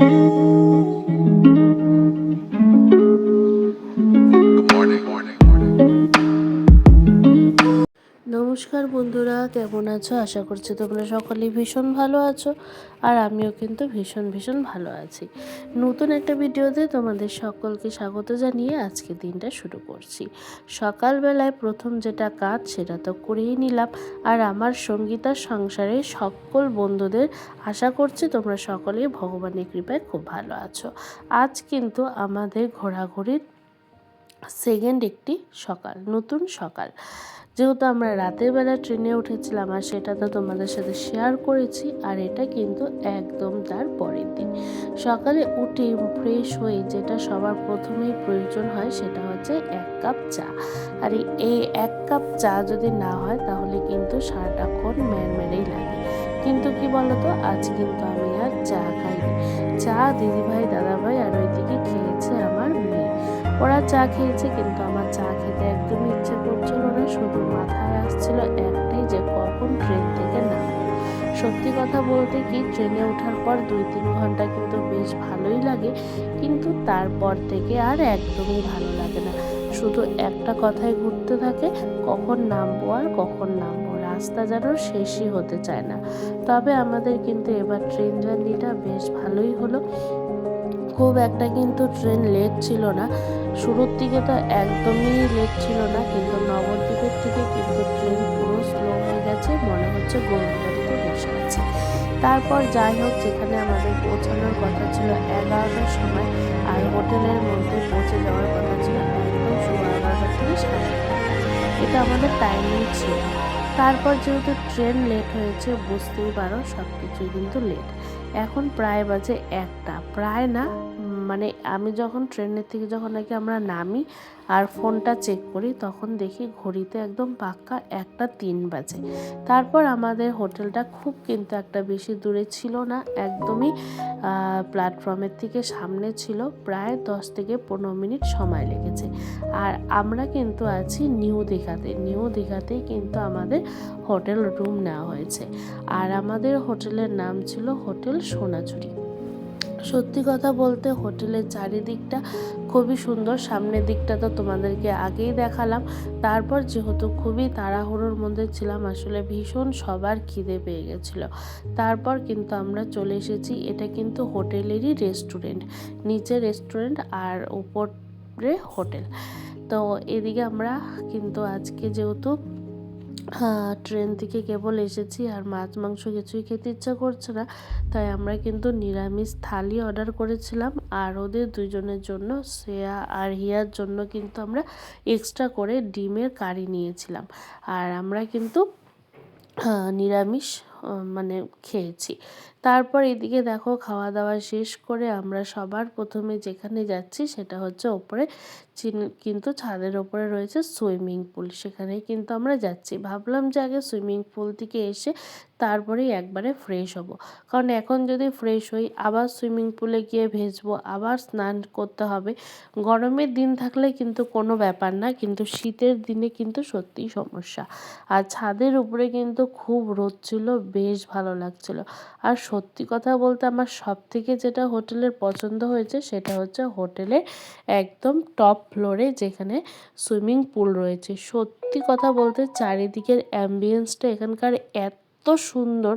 Música নমস্কার বন্ধুরা, কেমন আছো? আশা করছি তোমরা সকলেই ভীষণ ভালো আছো আর আমিও কিন্তু ভীষণ ভীষণ ভালো আছি। নতুন একটা ভিডিওতে তোমাদের সকলকে স্বাগত জানিয়ে আজকে দিনটা শুরু করছি। সকালবেলায় প্রথম যেটা কাজ, সেটা তো করেই নিলাম। আর আমার সঙ্গীতার সংসারে সকল বন্ধুদের আশা করছি তোমরা সকলেই ভগবানের কৃপায় খুব ভালো আছো। আজ কিন্তু আমাদের ঘোরাঘুরির সেকেন্ড একটি সকাল, নতুন সকাল। যেহেতু আমরা রাতের বেলা ট্রেনে উঠেছিলাম আর সেটা তো তোমাদের সাথে শেয়ার করেছি, আর এটা কিন্তু একদম তার পরের দিন। সকালে উঠে ফ্রেশ হয়ে যেটা সবার প্রথমেই প্রয়োজন হয় সেটা হচ্ছে এক কাপ চা। আর এই এক কাপ চা যদি না হয় তাহলে কিন্তু সারাটাক্ষণ ম্যারমেরেই লাগে। কিন্তু কি বলতো, আজ কিন্তু আমি আর চা খাইনি। চা দিদিভাই, দাদাভাই আর ওইদিকে খেয়েছে আমার মেয়ে। ওরা চা খেয়েছে কিন্তু আমার চা আসছিল একটাই যে কখন ট্রেন থেকে নামবো সত্যি কথা বলতে কি ট্রেনে ওঠার পর দুই তিন ঘণ্টা কিন্তু বেশ ভালোই লাগে, কিন্তু তারপর থেকে আর একদমই ভালো লাগে না। শুধু একটা কথাই ঘুরতে থাকে, কখন নামবো আর কখন নামবো রাস্তা যেন শেষই হতে চায় না। তবে আমাদের কিন্তু এবার ট্রেন জার্নিটা বেশ ভালোই হলো। খুব একটা কিন্তু ট্রেন লেট ছিল না। শুরুর দিকে তো একদমই লেট ছিল না, কিন্তু নবদ্বীপের থেকে কিন্তু ট্রেন পুরো স্লো হয়ে গেছে, মনে হচ্ছে গরুগাড়িতে বসে আছে। তারপর যাই হোক, যেখানে আমাদের পৌঁছানোর কথা ছিল এগারোটার সময়, আর হোটেলের মধ্যে পৌঁছে যাওয়ার কথা ছিল একদম সোয়া এগারোটা থেকে সাড়ে এটা আমাদের টাইমিং ছিল। তারপর যেহেতু ট্রেন লেট হয়েছে, বুঝতেই পারো সব কিছুই কিন্তু লেট এখন প্রায় বাজে একটা, প্রায় না মানে আমি যখন ট্রেনের থেকে যখন নাকি আমরা নামি আর ফোনটা চেক করি, তখন দেখি ঘড়িতে একদম পাক্কা একটা তিন বাজে। তারপর আমাদের হোটেলটা খুব কিন্তু একটা বেশি দূরে ছিল না, একদমই প্ল্যাটফর্মের থেকে সামনে ছিল, প্রায় দশ থেকে পনেরো মিনিট সময় লেগেছে। আর আমরা কিন্তু আছি নিউ দীঘাতে। নিউ দীঘাতেই কিন্তু আমাদের হোটেল রুম নেওয়া হয়েছে। আর আমাদের হোটেলের নাম ছিল হোটেল সোনাঝুরি। সত্যি কথা বলতে হোটেলের চারিদিকটা খুবই সুন্দর। সামনের দিকটা তো তোমাদেরকে আগেই দেখালাম। তারপর যেহেতু খুবই তাড়াহুড়োর মধ্যে ছিলাম, আসলে ভীষণ সবার খিদে পেয়ে গেছিল। তারপর কিন্তু আমরা চলে এসেছি, এটা কিন্তু হোটেলেরই রেস্টুরেন্ট, নিচে রেস্টুরেন্ট আর উপরে হোটেল। তো এদিকে আমরা কিন্তু আজকে যেহেতু ট্রেন থেকে কেবল এসেছি আর মাছ, মাংস কিছুই খেতে ইচ্ছা করছে না। তাই আমরা কিন্তু নিরামিষ থালি অর্ডার করেছিলাম আর ওদের দুজনের জন্য, শ্রেয়া আর হিয়ার জন্য কিন্তু আমরা এক্সট্রা করে ডিমের কারি নিয়েছিলাম। আর আমরা কিন্তু নিরামিষ মানে খেয়েছি। তারপর এদিকে দেখো খাওয়া দাওয়া শেষ করে আমরা সবার প্রথমে যেখানে যাচ্ছি সেটা হচ্ছে ওপরে। কিন্তু ছাদের ওপরে রয়েছে সুইমিং পুল। সেখানে কিন্তু আমরা যাচ্ছি। ভাবলাম যে আগে সুইমিং পুল থেকে এসে তারপরেই একবারে ফ্রেশ হব। কারণ এখন যদি ফ্রেশ হই, আবার সুইমিং পুলে গিয়ে ভেজবো, আবার স্নান করতে হবে। গরমের দিন থাকলে কিন্তু কোনো ব্যাপার না, কিন্তু শীতের দিনে কিন্তু সত্যিই সমস্যা। আর ছাদের উপরে কিন্তু খুব রোদ ছিল, বেশ ভালো লাগছিল। আর সত্যি কথা বলতে আমার সব থেকে যেটা হোটেলের পছন্দ হয়েছে সেটা হচ্ছে হোটেলের একদম টপ ফ্লোরে যেখানে সুইমিং পুল রয়েছে। সত্যি কথা বলতে চারিদিকের অ্যাম্বিয়েন্সটা এখানকার এত সুন্দর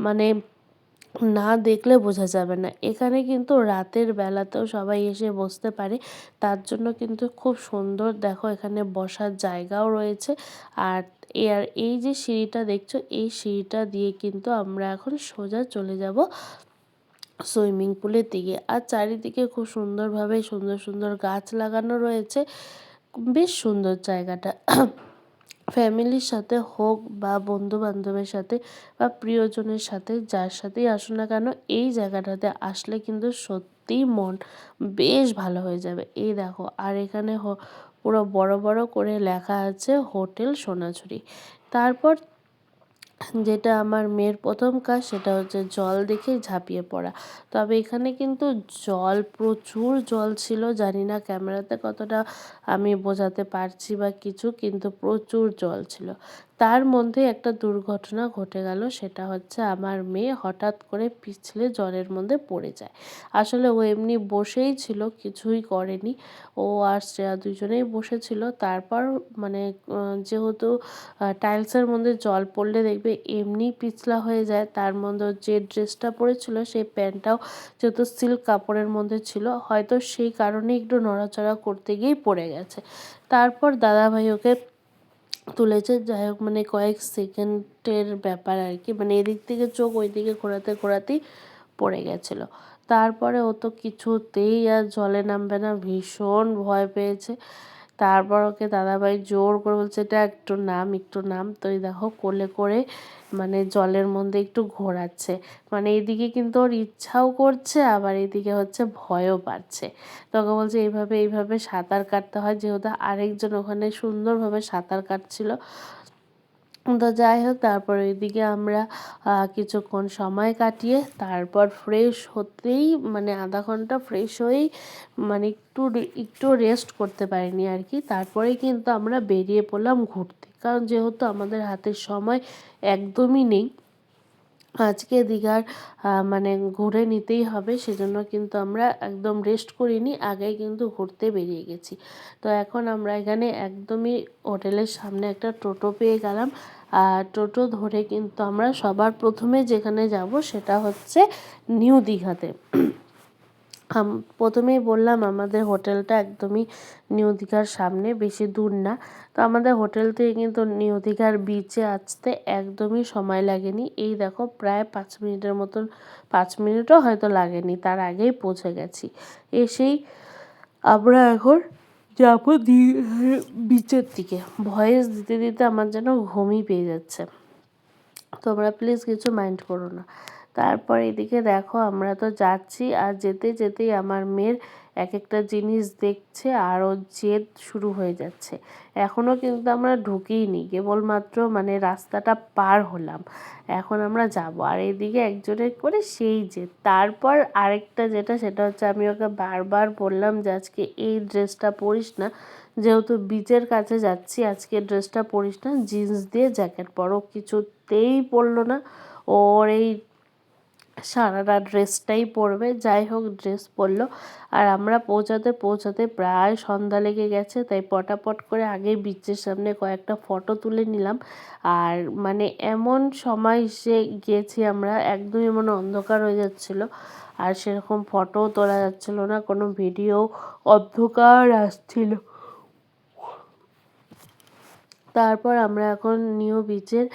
মানে না দেখলে বোঝা যাবে না। এখানে কিন্তু রাতের বেলাতেও সবাই এসে বসতে পারে। তার জন্য কিন্তু খুব সুন্দর দেখো এখানে বসার জায়গাও রয়েছে। আর আর এই যে সিঁড়িটা দেখছ, এই সিঁড়িটা দিয়ে কিন্তু আমরা এখন সোজা চলে যাব সুইমিং পুলের দিকে। আর চারিদিকে খুব সুন্দরভাবে সুন্দর সুন্দর গাছ লাগানো রয়েছে। বেশ সুন্দর জায়গাটা। ফ্যামিলির সাথে হোক বা বন্ধুবান্ধবের সাথে বা প্রিয়জনের সাথে, যার সাথেই আসুন না কেন, এই জায়গাটাতে আসলে কিন্তু সত্যিই মন বেশ ভালো হয়ে যাবে। এই দেখো, আর এখানে পুরো বড় বড় করে লেখা আছে হোটেল সোনাঝুরি। তারপর যেটা আমার মেয়ের প্রথম কাজ সেটা হচ্ছে জল দেখে ঝাঁপিয়ে পড়া। তবে এখানে কিন্তু জল, প্রচুর জল ছিল, জানি না ক্যামেরাতে কতটা আমি বোঝাতে পারছি বা কিছু, কিন্তু প্রচুর জল ছিল। তার মধ্যে একটা দুর্ঘটনা ঘটে গেল, সেটা হচ্ছে আমার মেয়ে হঠাৎ করে পিছলে জলের মধ্যে পড়ে যায়। আসলে ও এমনি বসেই ছিল, কিছুই করেনি। ও আর শ্রেয়া দুজনেই বসেছিল। তারপর মানে যেহেতু টাইলসের মধ্যে জল পড়লে দেখবে এমনি পিছলা হয়ে যায়। তার মধ্যে যে ড্রেসটা পরেছিল, সেই প্যান্টটাও যেহেতু সিল্ক কাপড়ের মধ্যে ছিল, হয়তো সেই কারণে একটু নড়াচড়া করতে গিয়েই পড়ে গেছে। তারপর দাদাভাই ওকে তুলেছে, যাই হোক মানে কয়েক সেকেন্ডের ব্যাপার আর কি। মানে এদিক থেকে চোখ ওই দিকে ঘোরাতে ঘোরাতেই পড়ে গেছিল। তারপরে ও তো কিছুতেই আর জলে নামবে না, ভীষণ ভয় পেয়েছে। তারপর ওকে দাদাভাই জোর করে বলছে এটা একটু নাম একটু নাম। তো এই দেখো, কোলে করে মানে জলের মধ্যে একটু ঘোরাচ্ছে। মানে এদিকে কিন্তু ওর ইচ্ছাও করছে, আবার এদিকে হচ্ছে ভয়ও পাচ্ছে। তোকে বলছে, এইভাবে এইভাবে সাঁতার কাটতে হয়। যেহেতু আরেকজন ওখানে সুন্দরভাবে সাঁতার কাটছিল তো যাই হোক, তারপর ওইদিকে আমরা কিছুক্ষণ সময় কাটিয়ে তারপর ফ্রেশ হতেই মানে আধা ঘণ্টা ফ্রেশ হয়েই মানে একটু একটু রেস্ট করতে পারিনি আর কি। তারপরে কিন্তু আমরা বেরিয়ে পড়লাম ঘুরতে। কারণ যেহেতু আমাদের হাতের সময় একদমই নেই আজকে দীঘার মানে ঘুরে নিতেই হবে, সেজন্য কিন্তু আমরা একদম রেস্ট করিনি, আগেই কিন্তু ঘুরতে বেরিয়ে গেছি। তো এখন আমরা এখানে একদমই হোটেলের সামনে একটা টোটো পেয়ে গেলাম, আর টোটো ধরে কিন্তু আমরা সবার প্রথমে যেখানে যাব সেটা হচ্ছে নিউ দীঘাতে। প্রথমেই বললাম আমাদের হোটেলটা একদমই নিউ দীঘার সামনে, বেশি দূর না। তো আমাদের হোটেল থেকে কিন্তু নিউ দীঘার বিচে আসতে একদমই সময় লাগেনি। এই দেখো প্রায় পাঁচ মিনিটের মতন, পাঁচ মিনিটও হয়তো লাগেনি, তার আগেই পৌঁছে গেছি। এসেই আমরা এখন যাব বিচের দিকে। ভয়েস দিতে দিতে আমার যেন ঘুমই পেয়ে যাচ্ছে। তোমরা প্লিজ কিছু মাইন্ড করো না। তারপর এদিকে দেখো, আমরা তো যাচ্ছি আর যেতে যেতেই আমার মেয়ের এক একটা জিনিস দেখছে আর ও জেদ শুরু হয়ে যাচ্ছে। এখনও কিন্তু আমরা ঢুকিনি কেবলমাত্র মানে রাস্তাটা পার হলাম। এখন আমরা যাব। আর এদিকে একজনের করে সেই যে তারপর আরেকটা যেটা, সেটা হচ্ছে আমি ওকে বারবার বললাম যে, আজকে এই ড্রেসটা পরিস না। যেহেতু বিচের কাছে যাচ্ছি, আজকে ড্রেসটা পরিস না। জিন্স দিয়ে জ্যাকেট পরো। কিছুতেই পরলো না। ওর এই সারাটা ড্রেসটাই পরবে, যাই হোক ড্রেস পরলো। আর আমরা পৌঁছাতে পৌঁছাতে প্রায় সন্ধ্যা লেগে গেছে, তাই পটাপট করে আগে বিচের সামনে কয়েকটা ফটো তুলে নিলাম। আর মানে এমন সময় এসে গিয়েছি আমরা, একদমই মানে অন্ধকার হয়ে যাচ্ছিল। আর সেরকম ফটোও তোলা যাচ্ছিল না, কোনো ভিডিও অন্ধকার আসছিল। তারপর আমরা এখন নিউ বিচের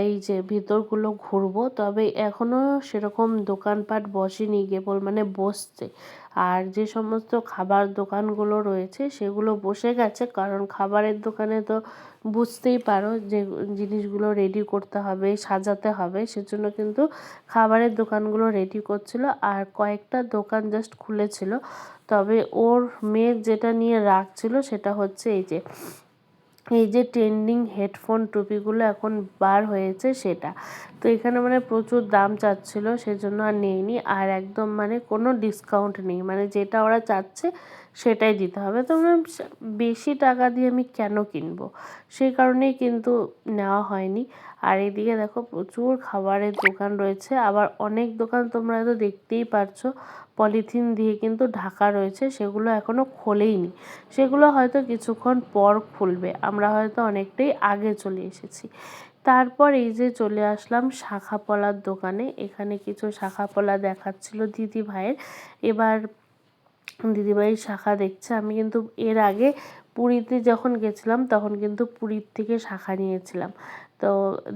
এই যে ভিতরগুলো ঘুরবো, তবে এখনও সেরকম দোকানপাট বসেনি, কেবল মানে বসছে। আর যে সমস্ত খাবার দোকানগুলো রয়েছে, সেগুলো বসে গেছে, কারণ খাবারের দোকানে তো বুঝতেই পারো যে জিনিসগুলো রেডি করতে হবে, সাজাতে হবে, সেজন্য কিন্তু খাবারের দোকানগুলো রেডি করছিল। আর কয়েকটা দোকান জাস্ট খুলেছিল। তবে ওর মেয়ের যেটা নিয়ে রাখছিল সেটা হচ্ছে এই যে এই যে ট্রেন্ডিং হেডফোন টুপিগুলো এখন বার হয়েছে সেটা। তো এখানে মানে প্রচুর দাম চাচ্ছিল, সেজন্য আর নেইনি। আর একদম মানে কোনো ডিসকাউন্ট নেই। মানে যেটা ওরা চাচ্ছে সেটাই দিতে হবে। তো মানে বেশি টাকা দিয়ে আমি কেন কিনবো? সেই কারণেই কিন্তু নেওয়া হয়নি। আর এদিকে দেখো প্রচুর খাবারের দোকান রয়েছে। আবার অনেক দোকান তোমরা হয়তো দেখতেই পারছ। পলিথিন দিয়ে কিন্তু ঢাকা রয়েছে, সেগুলো এখনও খোলেইনি। সেগুলো হয়তো কিছুক্ষণ পর খুলবে, আমরা হয়তো অনেকটাই আগে চলে এসেছি। তারপর এই যে চলে আসলাম শাখা পলার দোকানে, এখানে কিছু শাখা পলা দেখাচ্ছিল দিদি ভাইয়ের। এবার দিদিভাই শাখা দেখছে, আমি কিন্তু এর আগে পুরীতে যখন গেছিলাম, তখন কিন্তু পুরীর থেকে শাখা নিয়েছিলাম। তো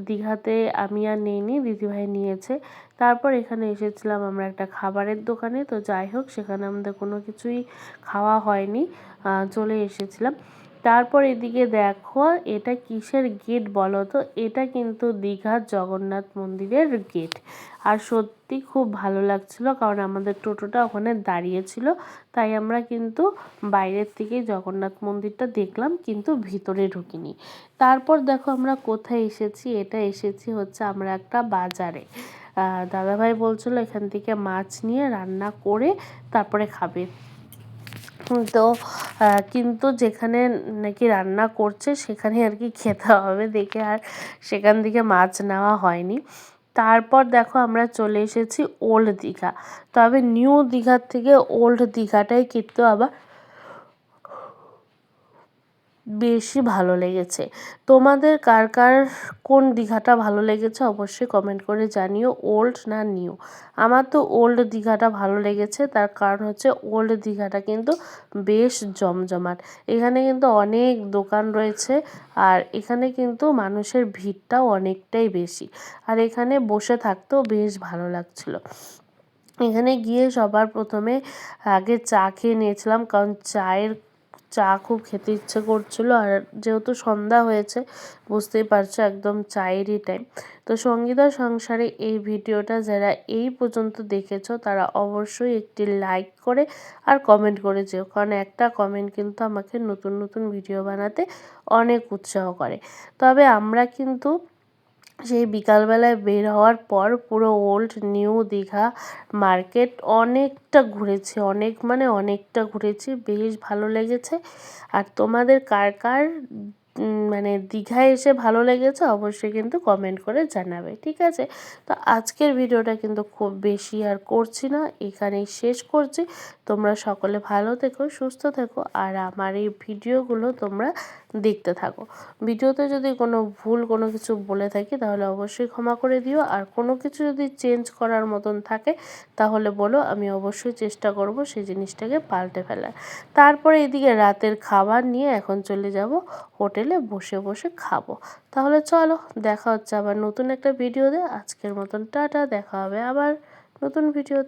দীঘাতে আমি আর নিইনি, দিদিভাই নিয়েছে। তারপর এখানে এসেছিলাম আমরা একটা খাবারের দোকানে। তো যাই হোক, সেখানে আমাদের কোনো কিছুই খাওয়া হয়নি। চলে এসেছিলাম। তারপর এদিকে দেখো, এটা কিসের গেট বলো তো? এটা কিন্তু দীঘার জগন্নাথ মন্দিরের গেট আর সত্যি খুব ভালো লাগছিল কারণ আমাদের টোটোটা ওখানে দাঁড়িয়েছিল, তাই আমরা কিন্তু বাইরের থেকেই জগন্নাথ মন্দিরটা দেখলাম, কিন্তু ভিতরে ঢুকিনি। তারপর দেখো আমরা কোথায় এসেছি? এটা এসেছি হচ্ছে আমরা একটা বাজারে। দাদাভাই বলছিল এখান থেকে মাছ নিয়ে রান্না করে তারপরে খাবে। তো কিন্তু যেখানে নাকি রান্না করছে সেখানে আর কি খেতে হবে দেখে আর সেখান থেকে মাছ নেওয়া হয়নি। তারপর দেখো আমরা চলে এসেছি ওল্ড দীঘা তবে নিউ দীঘার থেকে ওল্ড দীঘাটাই কিন্তু আবার বেশি ভালো লেগেছে। তোমাদের কার কার, কোন দীঘাটা ভালো লেগেছে অবশ্যই কমেন্ট করে জানিও। ওল্ড না নিউ আমার তো ওল্ড দীঘাটা ভালো লেগেছে, তার কারণ হচ্ছে ওল্ড দীঘাটা কিন্তু বেশ জমজমাট। এখানে কিন্তু অনেক দোকান রয়েছে আর এখানে কিন্তু মানুষের ভিড়টাও অনেকটাই বেশি। আর এখানে বসে থাকতেও বেশ ভালো লাগছিল। এখানে গিয়ে সবার প্রথমে আগে চা খেয়ে নিয়েছিলাম, কারণ চায়ের চা খুব খেতে ইচ্ছে করছিল আর যেহেতু সন্ধ্যা হয়েছে, বুঝতেই পারছ একদম চায়েরই টাইম তো সঙ্গীতা সংসারে এই ভিডিওটা যারা এই পর্যন্ত দেখেছ, তারা অবশ্যই একটি লাইক করে আর কমেন্ট করে যেও। কারণ একটা কমেন্ট কিন্তু আমাকে নতুন নতুন ভিডিও বানাতে অনেক উৎসাহ করে। তবে আমরা কিন্তু সেই বিকালবেলায় বের হওয়ার পর পুরো ওল্ড নিউ দীঘা মার্কেট অনেকটা ঘুরেছি, অনেক মানে অনেকটা ঘুরেছি, বেশ ভালো লেগেছে। আর তোমাদের কার কার মানে দীঘায় এসে ভালো লেগেছে, অবশ্যই কিন্তু কমেন্ট করে জানাবে, ঠিক আছে? তো আজকের ভিডিওটা কিন্তু খুব বেশি আর করছি না, এখানেই শেষ করছি। তোমরা সকলে ভালো থেকো, সুস্থ থেকো, আর আমার এই ভিডিওগুলো তোমরা দেখতে থাকো। ভিডিওতে যদি কোনো ভুল কোনো কিছু বলে থাকি, তাহলে অবশ্যই ক্ষমা করে দিও। আর কোনো কিছু যদি চেঞ্জ করার মতন থাকে, তাহলে বলো, আমি অবশ্যই চেষ্টা করব সেই জিনিসটাকে পাল্টে ফেলার। তারপরে এদিকে রাতের খাবার নিয়ে এখন চলে যাব। হোটেলে বসে বসে খাব। তাহলে চলো, দেখা হচ্ছে আবার নতুন একটা ভিডিওতে। আজকের মতন টাটা, দেখা হবে আবার নতুন ভিডিও